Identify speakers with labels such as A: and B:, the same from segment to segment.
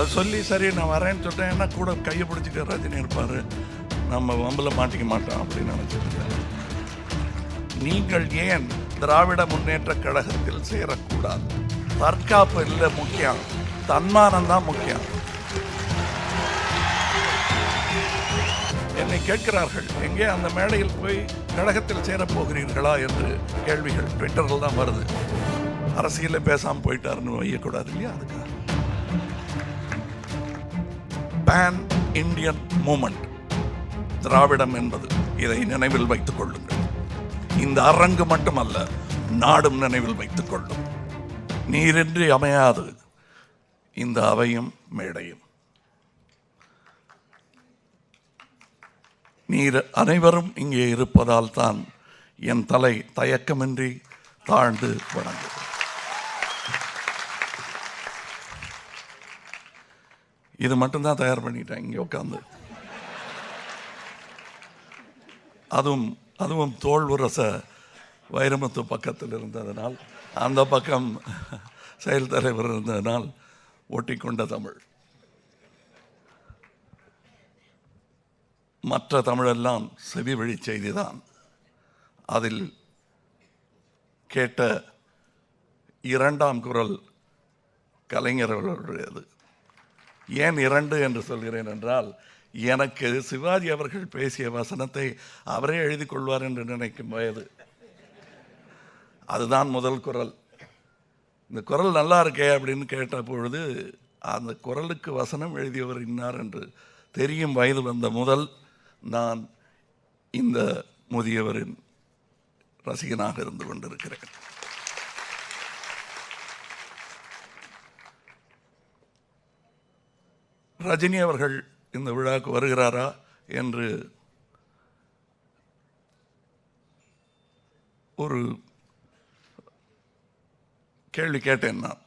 A: அது சொல்லி சரி நான் வரேன்னு சொல்லிட்டேன். என்ன கூட கையை பிடிச்சிக்க ரஜினி இருப்பார். நம்ம வம்பில் மாட்டிக்க மாட்டோம் அப்படின்னு நினச்சிருக்கேன் நீங்கள் ஏன் திராவிட முன்னேற்ற கழகத்தில் சேரக்கூடாது? தற்காப்பு இல்லை முக்கியம். தன்மானம் தான் முக்கியம். என்னை கேட்கிறார்கள் எங்கே அந்த மேடையில் போய் கழகத்தில் சேரப் போகிறீர்களா? என்று கேள்விகள் ட்விட்டரில் தான் வருது. அரசியலில் பேசாமல் போயிட்டாருன்னு வையக்கூடாது இல்லையா? அதுக்காக. பேன் இந்தியன் மூமெண்ட் திராவிடம் என்பது இதை நினைவில் வைத்துக் கொள்ளுங்கள். இந்த அரங்கு மட்டுமல்ல நாடும் நினைவில் வைத்துக் கொள்ளும். நீரின்றி அமையாது இந்த அவையும் மேடையும். நீர் அனைவரும் இங்கே இருப்பதால் தான் என் தலை தயக்கமின்றி தாழ்ந்து வணங்கும் இது மட்டும்தான் தயார் பண்ணிட்டேன் இங்கே உட்காந்து அதுவும் அதுவும் தோல் உரச வைரமுத்து பக்கத்தில் இருந்ததனால் அந்த பக்கம் செயல் தலைவர் இருந்ததனால் ஒட்டிக்கொண்ட தமிழ். மற்ற தமிழெல்லாம் செவி வழி செய்திதான். அதில் கேட்ட இரண்டாம் குரல் கலைஞர் அவர்களுடையது. ஏன் இரண்டு என்று சொல்கிறேன் என்றால் எனக்கு சிவாஜி அவர்கள் பேசிய வசனத்தை அவரே எழுதி கொள்வார் என்று நினைக்கும் வயது. அதுதான் முதல் குரல். இந்த குரல் நல்லா இருக்கே அப்படின்னு கேட்ட பொழுது அந்த குரலுக்கு வசனம் எழுதியவர் இன்னார் என்று தெரியும் வயது வந்த முதல் நான் இந்த முதியவரின் ரசிகனாக இருந்து கொண்டிருக்கிறேன். ரஜினி அவர்கள் இந்த விழாவுக்கு வருகிறாரா என்று ஒரு கேள்வி கேட்டேன் நான்.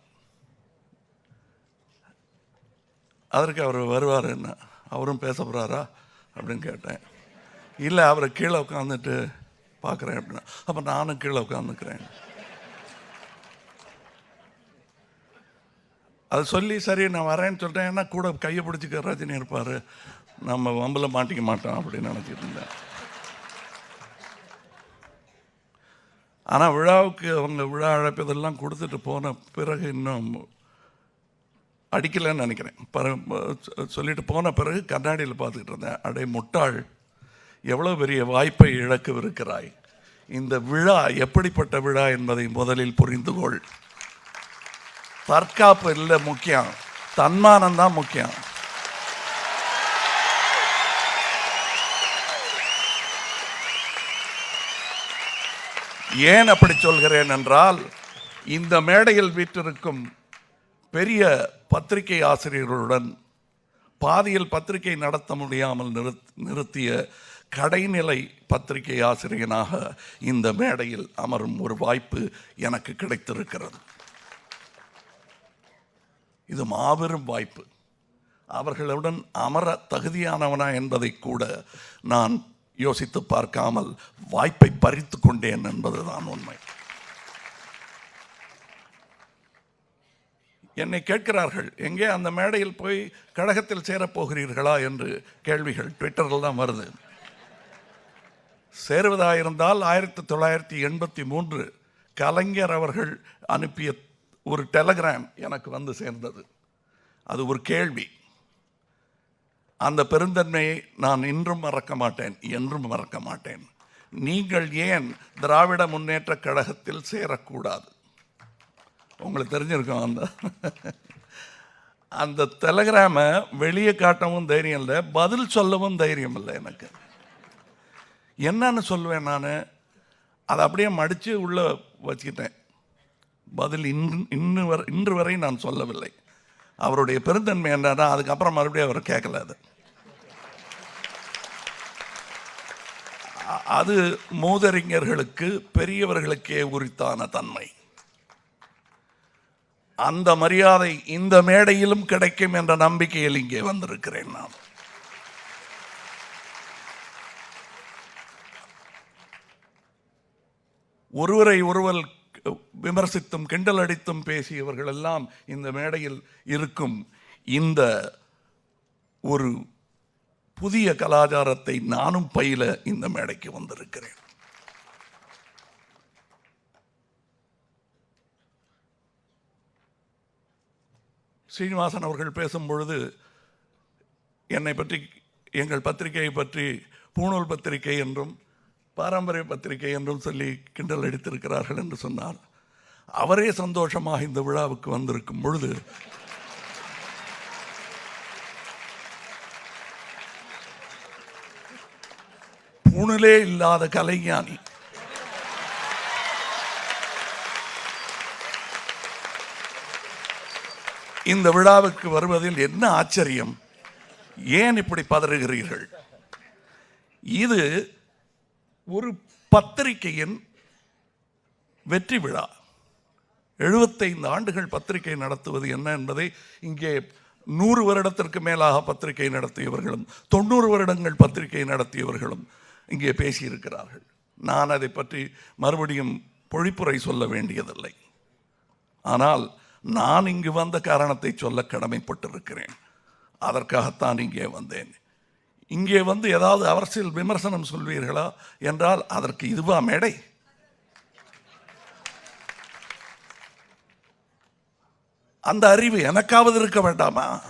A: அதற்கு அவர் வருவார் என்ன? அவரும் பேச போகிறாரா அப்படின்னு கேட்டேன். இல்லை அவரை கீழே உட்காந்துட்டு பார்க்குறேன் அப்படின்னா. அப்போ நானும் கீழே உட்காந்துக்கிறேன் அதை சொல்லி சரி நான் வரேன்னு சொல்லிட்டேன் ஏன்னா கூட கையை பிடிச்சிக்க ரஜினி இருப்பார். நம்ம வம்பில் மாட்டிக்க மாட்டோம் அப்படின்னு நினச்சிட்டு இருந்தேன். ஆனால் விழாவுக்கு அவங்க விழா அழைப்பதெல்லாம் கொடுத்துட்டு போன பிறகு இன்னும் அடிக்கலைன்னு நினைக்கிறேன். பர சொல்லிட்டு போன பிறகு கண்ணாடியில் பார்த்துக்கிட்டு இருந்தேன். அடே முட்டாள். எவ்வளோ பெரிய வாய்ப்பை இழக்கவிருக்கிறாய். இந்த விழா எப்படிப்பட்ட விழா என்பதை முதலில் புரிந்துகொள் தற்காப்பு இல்லை முக்கியம். தன்மானம் தான் முக்கியம். ஏன் அப்படி சொல்கிறேன் என்றால் இந்த மேடையில் வீற்றிருக்கும் பெரிய பத்திரிகை ஆசிரியர்களுடன் பாதியில் பத்திரிகை நடத்த முடியாமல் நிறுத் நிறுத்திய கடைநிலை பத்திரிகை ஆசிரியனாக இந்த மேடையில் அமரும் ஒரு வாய்ப்பு எனக்கு கிடைத்திருக்கிறது. இது மாபெரும் வாய்ப்பு. அவர்களுடன் அமர தகுதியானவனா என்பதை கூட நான் யோசித்து பார்க்காமல் வாய்ப்பை பறித்து கொண்டேன் என்பதுதான் உண்மை. என்னை கேட்கிறார்கள் எங்கே அந்த மேடையில் போய் கழகத்தில் சேரப்போகிறீர்களா? என்று கேள்விகள் ட்விட்டரில் தான் வருது. சேருவதாயிருந்தால் ஆயிரத்தி தொள்ளாயிரத்தி எண்பத்தி மூன்று கலைஞர் அவர்கள் அனுப்பிய ஒரு டெலகிராம் எனக்கு வந்து சேர்ந்தது. அது ஒரு கேள்வி. அந்த பெருந்தன்மையை நான் இன்றும் மறக்க மாட்டேன் என்றும் மறக்க மாட்டேன். நீங்கள் ஏன் திராவிட முன்னேற்ற கழகத்தில் சேரக்கூடாது? உங்களுக்கு தெரிஞ்சிருக்கோம் அந்த அந்த டெலகிராமை வெளியே காட்டவும் தைரியம் இல்லை பதில் சொல்லவும் தைரியம் இல்லை எனக்கு. என்னன்னு சொல்லுவேன் நான். அதை அப்படியே மடித்து உள்ளே வச்சுக்கிட்டேன். பதில் இன்று இன்று வரை இன்று வரை நான் சொல்லவில்லை. அவருடைய பெருந்தன்மை என்னன்னா அதுக்கப்புறம் மறுபடியும் அவர் கேட்கல அது. அது மூதறிஞர்களுக்கு பெரியவர்களுக்கே உரித்தான தன்மை. அந்த மரியாதை இந்த மேடையிலும் கிடைக்கும் என்ற நம்பிக்கையில் இங்கே வந்திருக்கிறேன் நான். ஒருவரை ஒருவர் விமர்சித்தும் கிண்டல் அடித்தும் பேசியவர்கள் எல்லாம் இந்த மேடையில் இருக்கும். இந்த ஒரு புதிய கலாச்சாரத்தை நானும் பயில இந்த மேடைக்கு வந்திருக்கிறேன். ஸ்ரீனிவாசன் அவர்கள் பேசும் பொழுது என்னை பற்றி எங்கள் பத்திரிகையை பற்றி பூணூல் பத்திரிகை என்றும் பாரம்பரிய பத்திரிகை என்றும் சொல்லி கிண்டல் அடித்திருக்கிறார்கள் என்று சொன்னார் அவரே சந்தோஷமாக இந்த விழாவுக்கு வந்திருக்கும் பொழுது பூணிலே இல்லாத கலைஞானி இந்த விழாவுக்கு வருவதில் என்ன ஆச்சரியம்? ஏன் இப்படி பதறுகிறீர்கள்? இது ஒரு பத்திரிகையின் வெற்றி விழா. எழுபத்தைந்து ஆண்டுகள் பத்திரிகை நடத்துவது என்ன என்பதை இங்கே நூறு வருடத்திற்கு மேலாக பத்திரிகை நடத்தியவர்களும் தொண்ணூறு வருடங்கள் பத்திரிகை நடத்தியவர்களும் இங்கே பேசியிருக்கிறார்கள். நான் அதை பற்றி மறுபடியும் பொழிப்புரை சொல்ல வேண்டியதில்லை. ஆனால் நான் இங்கு வந்த காரணத்தை சொல்ல கடமைப்பட்டிருக்கிறேன். அதற்காகத்தான் இங்கே வந்தேன். இங்கே வந்து ஏதாவது அரசியல் விமர்சனம் சொல்வீர்களா என்றால் அதற்கு இதுவா மேடை. அந்த அறிவு எனக்காவது இருக்க வேண்டாமா?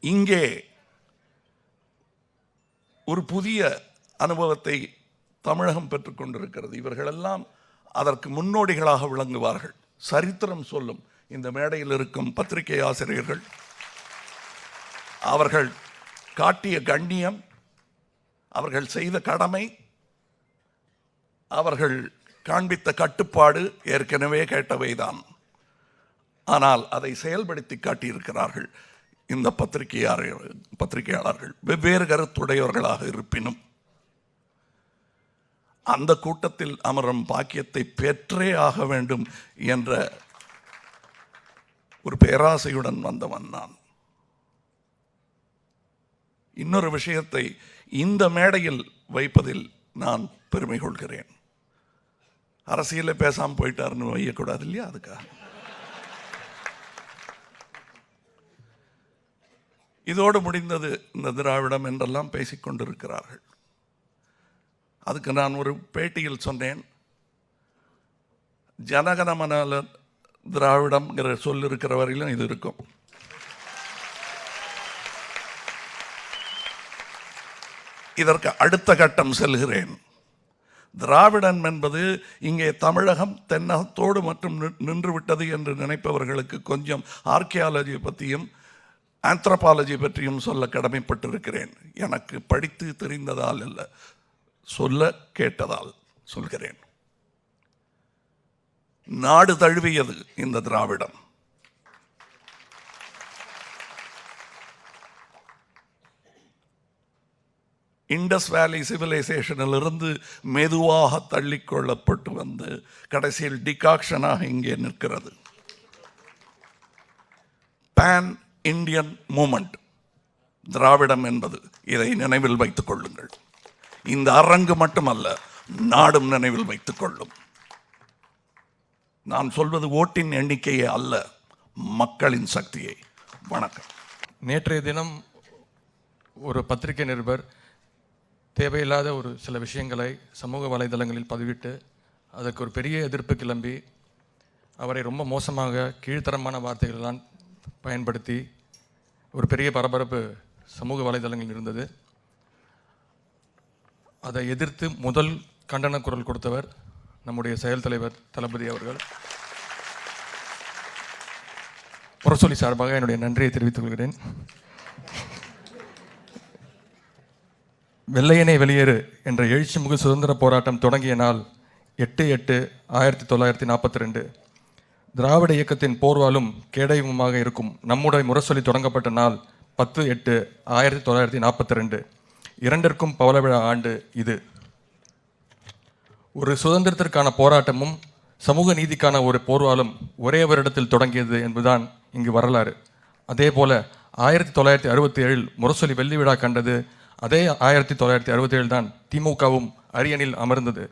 A: இங்கே ஒரு புதிய அனுபவத்தை தமிழகம் பெற்றுக்கொண்டிருக்கிறது இவர்களெல்லாம் அதற்கு முன்னோடிகளாக விளங்குவார்கள். சரித்திரம் சொல்லும். இந்த மேடையில் இருக்கும் பத்திரிகை ஆசிரியர்கள் அவர்கள் காட்டிய கண்ணியம் அவர்கள் செய்த கடமை அவர்கள் காண்பித்த கட்டுப்பாடு ஏற்கனவே கேட்டவைதான். ஆனால் அதை செயல்படுத்தி காட்டியிருக்கிறார்கள் இந்த பத்திரிகையாளர்கள் பத்திரிகையாளர்கள். வெவ்வேறு கருத்துடையவர்களாக இருப்பினும் அந்த கூட்டத்தில் அமரும் பாக்கியத்தை பெற்றே ஆக வேண்டும் என்ற ஒரு பேராசையுடன் வந்தவன் நான். இன்னொரு விஷயத்தை இந்த மேடையில் வைப்பதில் நான் பெருமை கொள்கிறேன். அரசியலில் பேசாமல் போயிட்டாருன்னு வையக்கூடாது இல்லையா அதுக்காக? இதோடு முடிந்தது இந்த திராவிடம் என்றெல்லாம் பேசிக்கொண்டிருக்கிறார்கள் அதுக்கு நான் ஒரு பேட்டியில் சொன்னேன். ஜனகணமனால திராவிடம்ங்கிற சொல் இருக்கிற வரையிலும் இது இருக்கும். இதற்கு அடுத்த கட்டம் செல்கிறேன். திராவிடன் என்பது இங்கே தமிழகம் தென்னகத்தோடு மற்றும் நின்றுவிட்டது என்று நினைப்பவர்களுக்கு கொஞ்சம் ஆர்கியாலஜி பற்றியும் ஆந்த்ரபாலஜி பற்றியும் சொல்ல கடமைப்பட்டிருக்கிறேன். எனக்கு படித்து தெரிந்ததால் அல்ல சொல்ல கேட்டதால் சொல்கிறேன். நாடு தழுவியது இந்த திராவிடம். இண்டஸ் வேலி சிவிலைசேஷனில் இருந்து மெதுவாக தள்ளிக்கொள்ளப்பட்டு வந்து கடைசியில் டிகாக்ஷனாக இங்கே நிற்கிறது. பேன் இந்தியன் மூமெண்ட் திராவிடம் என்பது இதை நினைவில் வைத்துக் கொள்ளுங்கள். இந்த அரங்கு மட்டுமல்ல நாடும் நினைவில் வைத்துக் கொள்ளும். நான் சொல்வது ஓட்டின் எண்ணிக்கையே அல்ல மக்களின் சக்தியை. வணக்கம்.
B: நேற்றைய தினம் ஒரு பத்திரிகை நிருபர் தேவையில்லாத ஒரு சில விஷயங்களை சமூக வலைதளங்களில் பதிவிட்டு அதற்கு ஒரு பெரிய எதிர்ப்பு கிளம்பி அவரை ரொம்ப மோசமாக கீழ்த்தரமான வார்த்தைகளெல்லாம் பயன்படுத்தி ஒரு பெரிய பரபரப்பு சமூக வலைதளங்களில் இருந்தது. அதை எதிர்த்து முதல் கண்டன குரல் கொடுத்தவர் நம்முடைய செயல் தலைவர் தளபதி அவர்கள். முரசொலி சார்பாக என்னுடைய நன்றியை தெரிவித்துக் கொள்கிறேன். வெள்ளையனே வெளியேறு என்ற எழுச்சிமிகு சுதந்திர போராட்டம் தொடங்கிய நாள் எட்டு எட்டு ஆயிரத்தி தொள்ளாயிரத்தி நாற்பத்தி ரெண்டு திராவிட இயக்கத்தின் போர்வாலும் கேடயமுமாக இருக்கும் நம்முடைய முரசொலி தொடங்கப்பட்ட நாள் பத்து எட்டு ஆயிரத்தி தொள்ளாயிரத்தி நாற்பத்தி ரெண்டு இரண்டிற்கும் பவளவிழா ஆண்டு இது. ஒரு சுதந்திரத்திற்கான போராட்டமும் சமூக நீதிக்கான ஒரு போர்வாலும் ஒரே வருடத்தில் தொடங்கியது என்பதுதான் இங்கு வரலாறு. அதே போல ஆயிரத்தி தொள்ளாயிரத்தி அறுபத்தி ஏழில் முரசொலி வெள்ளி விழா கண்டது அதே ஆயிரத்தி தொள்ளாயிரத்தி அறுபத்தி ஏழு தான் திமுகவும் அரியணில் அமர்ந்தது.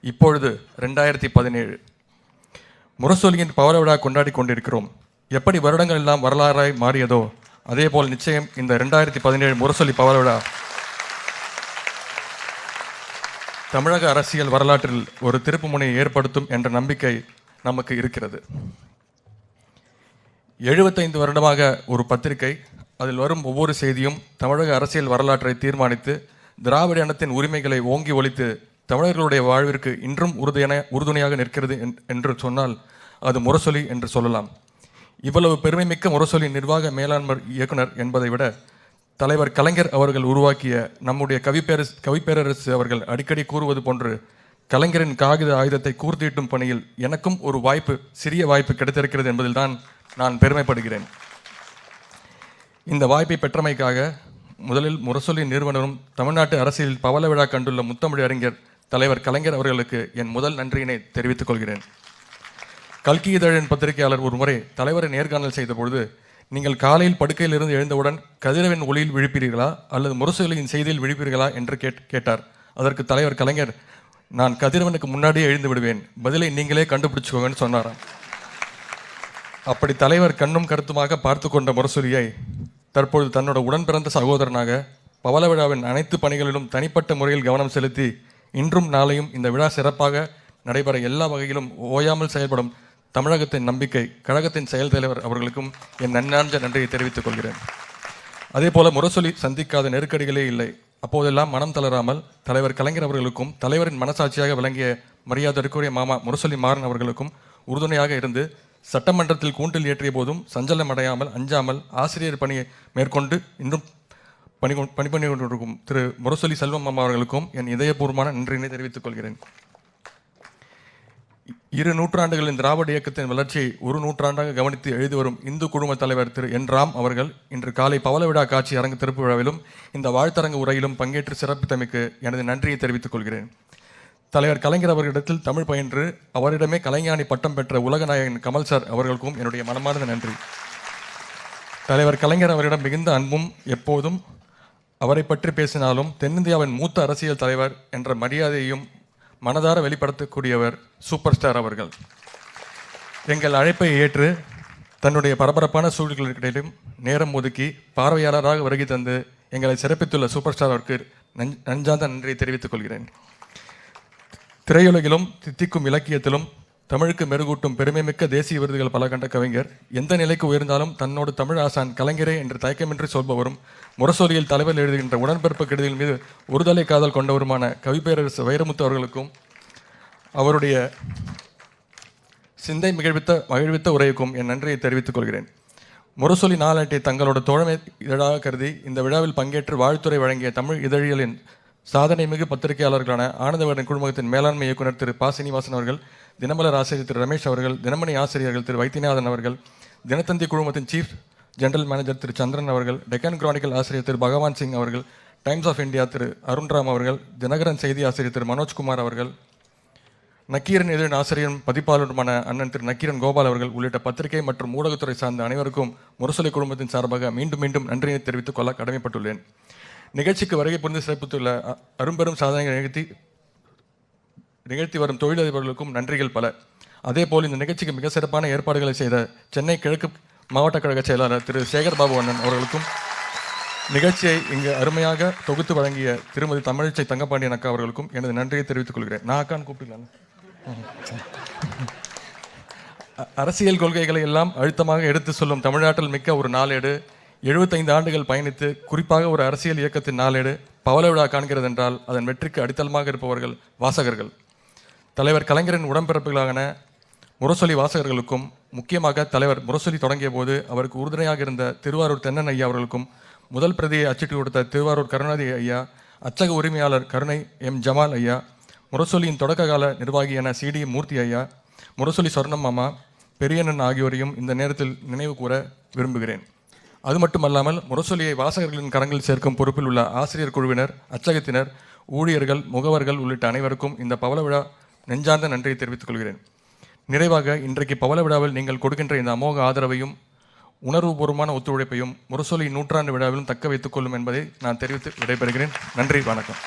B: இப்பொழுது ரெண்டாயிரத்தி பதினேழு. முரசொலியின் பவள விழா கொண்டாடி கொண்டிருக்கிறோம். எப்படி வருடங்கள் எல்லாம் வரலாறாய் மாறியதோ அதே போல் நிச்சயம் இந்த ரெண்டாயிரத்தி பதினேழு முரசொலி பவள விழா தமிழக அரசியல் வரலாற்றில் ஒரு திருப்புமுனையை ஏற்படுத்தும் என்ற நம்பிக்கை நமக்கு இருக்கிறது. எழுபத்தைந்து வருடமாக ஒரு பத்திரிகை அதில் வரும் ஒவ்வொரு செய்தியும் தமிழக அரசியல் வரலாற்றை தீர்மானித்து திராவிட இனத்தின் உரிமைகளை ஓங்கி ஒழித்து தமிழர்களுடைய வாழ்விற்கு இன்றும் உறுதியான உறுதுணையாக நிற்கிறது என்- என்று சொன்னால் அது முரசொலி என்று சொல்லலாம். இவ்வளவு பெருமைமிக்க முரசொலி நிர்வாக மேலாண்மை இயக்குனர் என்பதை விட தலைவர் கலைஞர் அவர்கள் உருவாக்கிய நம்முடைய கவிப்பேரசு கவிப்பேரரசு அவர்கள் அடிக்கடி கூறுவது போன்று கலைஞரின் காகித ஆயுதத்தை கூர்த்தீட்டும் பணியில் எனக்கும் ஒரு வாய்ப்பு சிறிய வாய்ப்பு கிடைத்திருக்கிறது என்பதில் தான் நான் பெருமைப்படுகிறேன். இந்த வாய்ப்பை பெற்றமைக்காக முதலில் முரசொலி நிறுவனரும் தமிழ்நாட்டு அரசியலில் பவள விழா கண்டுள்ள முத்தமிழ் அறிஞர் தலைவர் கலைஞர் அவர்களுக்கு என் முதல் நன்றியினை தெரிவித்துக் கொள்கிறேன். கல்கி இதழின் பத்திரிகையாளர் ஒரு முறை தலைவரை நேர்காணல் செய்த பொழுது நீங்கள் காலையில் படுக்கையிலிருந்து எழுந்தவுடன் கதிரவன் ஒளியில் விழிப்பீர்களா? அல்லது முரசுகளின் செய்தியில் விழிப்பீர்களா? என்று கேட் கேட்டார். அதற்கு தலைவர் கலைஞர் நான் கதிரவனுக்கு முன்னாடியே எழுந்து விடுவேன். பதிலை நீங்களே கண்டுபிடிச்சுக்கோங்கன்னு சொன்னாராம். அப்படி தலைவர் கண்ணும் கருத்துமாக பார்த்து கொண்ட முரசொலியை தற்பொழுது தன்னோட உடன் பிறந்த சகோதரனாக பவள விழாவின் அனைத்து பணிகளிலும் தனிப்பட்ட முறையில் கவனம் செலுத்தி இன்றும் நாளையும் இந்த விழா சிறப்பாக நடைபெற எல்லா வகையிலும் ஓயாமல் செயல்படும் தமிழகத்தின் நம்பிக்கை கழகத்தின் செயல் தலைவர் அவர்களுக்கும் என் நன்னார்ந்த நன்றியை தெரிவித்துக் கொள்கிறேன். அதே போல முரசொலி சந்திக்காத நெருக்கடிகளே இல்லை. அப்போதெல்லாம் மனம் தளராமல் தலைவர் கலைஞர் அவர்களுக்கும் தலைவரின் மனசாட்சியாக விளங்கிய மரியாதைக்குரிய மாமா முரசொலி மாறன் அவர்களுக்கும் உறுதுணையாக இருந்து சட்டமன்றத்தில் கூண்டில் ஏற்றிய போதும் சஞ்சலம் அடையாமல் அஞ்சாமல் ஆசிரியர் பணியை மேற்கொண்டு இன்றும் பணி கொண்- கொண்டிருக்கும் திரு முரசொலி செல்வம் மாமா அவர்களுக்கும் என் இதயபூர்வமான நன்றியினை தெரிவித்துக் கொள்கிறேன். இரு நூற்றாண்டுகளின் திராவிட இயக்கத்தின் வளர்ச்சியை ஒரு நூற்றாண்டாக கவனித்து எழுதி வரும் இந்து குழும தலைவர் திரு என் ராம் அவர்கள் இன்று காலை பவள விழா காட்சி அரங்கு திறப்பு விழாவிலும் இந்த வாழ்த்தரங்கு உரையிலும் பங்கேற்று சிறப்பித்தமைக்கு எனது நன்றியை தெரிவித்துக் கொள்கிறேன். தலைவர் கலைஞர் அவர்களிடத்தில் தமிழ் பயின்று அவரிடமே கலைஞானி பட்டம் பெற்ற உலகநாயகன் கமல் சார் அவர்களுக்கும் என்னுடைய மனமார்ந்த நன்றி. தலைவர் கலைஞர் அவரிடம் மிகுந்த அன்பும் எப்போதும் அவரை பற்றி பேசினாலும் தென்னிந்தியாவின் மூத்த அரசியல் தலைவர் என்ற மரியாதையையும் மனதார வெளிப்படுத்தக்கூடியவர் சூப்பர் ஸ்டார் அவர்கள். எங்கள் அழைப்பை ஏற்று தன்னுடைய பரபரப்பான சூழ்நிலைகளிலும் நேரம் ஒதுக்கி பார்வையாளராக வருகை தந்து எங்களை சிறப்பித்துள்ள சூப்பர் ஸ்டாருக்கு நன்- நஞ்சாந்த நன்றியை தெரிவித்துக் கொள்கிறேன். திரையுலகிலும் தித்திக்கும் இலக்கியத்திலும் தமிழுக்கு மெருகூட்டும் பெருமைமிக்க தேசிய விருதுகள் பல கண்ட கவிஞர். எந்த நிலைக்கு உயர்ந்தாலும் தன்னோடு தமிழ் ஆசான் கலைஞரே என்று தயக்கமின்றி சொல்பவரும் முரசொலியில் தலைவர் எழுதுகின்ற உடன்பிறப்பு கெடுதிகள் மீது ஒருதலை காதல் கொண்டவருமான கவிப்பேரரசு வைரமுத்து அவர்களுக்கும் அவருடைய சிந்தை மிகழ்வித்த மகிழ்வித்த உரைக்கும் என் நன்றியை தெரிவித்துக் கொள்கிறேன். முரசொலி நாளாட்டை தங்களோட தோழமை இதழாக கருதி இந்த விழாவில் பங்கேற்று வாழ்த்துறை வழங்கிய தமிழ் இதழியலின் சாதனை மிகு பத்திரிகையாளர்களான ஆனந்தவர்தன் குழுமத்தின் மேலாண்மை இயக்குனர் திரு பா. சீனிவாசன் அவர்கள் தினமலர் ஆசிரியர் திரு ரமேஷ் அவர்கள் தினமணி ஆசிரியர்கள் திரு வைத்தியநாதன் அவர்கள் தினத்தந்தி குழுமத்தின் chief general manager Thiru Chandran அவர்கள் டெக்கன் கிரானிக்கல் ஆசிரியர் திரு பகவான் சிங் அவர்கள் Times of India Thiru Arunram அவர்கள் தினகரன் செய்தி ஆசிரியர் திரு மனோஜ்குமார் அவர்கள் நக்கீரன் எதிரின் ஆசிரியரும் பதிப்பாளருமான அண்ணன் திரு நக்கீரன் கோபால் அவர்கள் உள்ளிட்ட பத்திரிகை மற்றும் ஊடகத்துறை சார்ந்த அனைவருக்கும் முரசொலி குடும்பத்தின் சார்பாக மீண்டும் மீண்டும் நன்றியை தெரிவித்துக் கொள்ள கடமைப்பட்டுள்ளேன். நிகழ்ச்சிக்கு வருகை புரிந்து சிறப்பித்துள்ள அரும்பெரும் சாதனைகளை நிகழ்த்தி நிகழ்த்தி வரும் தொழிலதிபர்களுக்கும் நன்றிகள் பல. அதேபோல் இந்த நிகழ்ச்சிக்கு மிக சிறப்பான ஏற்பாடுகளை செய்த சென்னை கிழக்கு மாவட்ட கழக செயலாளர் திரு சேகர் பாபு அண்ணன் அவர்களுக்கும் நிகழ்ச்சியை இங்கு அருமையாக தொகுத்து வழங்கிய திருமதி தமிழிசை தங்கப்பாண்டியன் அக்கா அவர்களுக்கும் எனது நன்றியை தெரிவித்துக் கொள்கிறேன். நான் அக்கான்னு கூப்பிட்டுக்கலாம் அ- அரசியல் கொள்கைகளை எல்லாம் அழுத்தமாக எடுத்து சொல்லும் தமிழ்நாட்டில் மிக்க ஒரு நாளேடு. எழுபத்தைந்து ஆண்டுகள் பயணித்து குறிப்பாக ஒரு அரசியல் இயக்கத்தின் நாளேடு. பவள விழா காண்கிறது என்றால் அதன் வெற்றிக்கு அடித்தளமாக இருப்பவர்கள் வாசகர்கள். தலைவர் கலைஞரின் உடன்பிறப்புகளான முரசொலி வாசகர்களுக்கும் முக்கியமாக தலைவர் முரசொலி தொடங்கிய போது அவருக்கு உறுதுணையாக இருந்த திருவாரூர் தென்னன் ஐயா அவர்களுக்கும் முதல் பிரதியை அச்சிட்டு கொடுத்த திருவாரூர் கருணாநிதி ஐயா அச்சக உரிமையாளர் கருணை எம் ஜமால் ஐயா முரசொலியின் தொடக்க கால நிர்வாகி என சிடி மூர்த்தி ஐயா முரசொலி சொர்ணம் மாமா பெரியண்ணன் ஆகியோரையும் இந்த நேரத்தில் நினைவு கூற விரும்புகிறேன். அது மட்டுமல்லாமல் முரசொலியை வாசகர்களின் கரங்களில் சேர்க்கும் பொறுப்பில் உள்ள ஆசிரியர் குழுவினர் அச்சகத்தினர் ஊழியர்கள் முகவர்கள் உள்ளிட்ட அனைவருக்கும் இந்த பவள விழா நெஞ்சார்ந்த நன்றியை தெரிவித்துக் கொள்கிறேன். நிறைவாக இன்றைக்கு பவள விழாவில் நீங்கள் கொடுக்கின்ற இந்த அமோக ஆதரவையும் உணர்வுபூர்வமான ஒத்துழைப்பையும் முரசொலி நூற்றாண்டு விழாவிலும் தக்க வைத்துக் கொள்ளும் என்பதை நான் தெரிவித்து விடைபெறுகிறேன். நன்றி வணக்கம்.